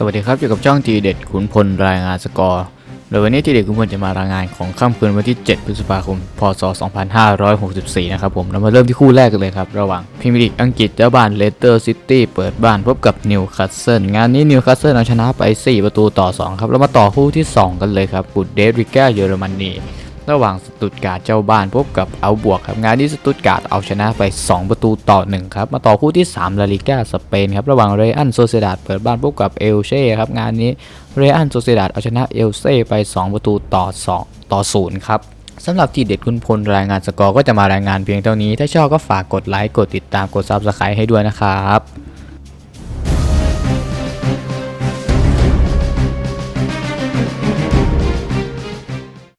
สวัสดีครับ อยู่กับช่องทีเด็ดขุนพลรายงานสกอร์โดยวันนี้ทีเด็ดขุนพลจะมารายงานของค่ำคืนวันที่ 7 พฤษภาคม พศ 2564 นะครับผม เรามาเริ่มที่คู่แรกกันเลยครับ ระหว่างพรีเมียร์ลีกอังกฤษเจ้าบ้านเลสเตอร์ซิตี้เปิดบ้านพบกับนิวคาสเซิลงานนี้นิวคาสเซิลเอาชนะไป 4 ประตูต่อ 2 ครับ เรามาต่อคู่ที่ 2 กันเลยครับบุดเดริก้าเยอรมนี ระหว่างสตุตการ์ดเจ้าบ้านพบกับเอาบวกครับงานนี้สตุตการ์ดเอาชนะไป 2 ประตูต่อ 1 ครับ มาต่อคู่ที่3ลาลิก้าสเปนครับระหว่างเรอันโซเซดาดเปิดบ้านพบกับเอลเช่ครับงานนี้เรอันโซเซดาดเอาชนะเอลเซ่ไป 2 ประตูต่อ 2 ต่อ0ครับสำหรับทีเด็ดคุณพลรายงานสกอร์ก็จะมารายงานเพียงเท่านี้ ถ้าชอบก็ฝากกดไลค์กดติดตามกดซับสไครต์ให้ด้วยนะครับ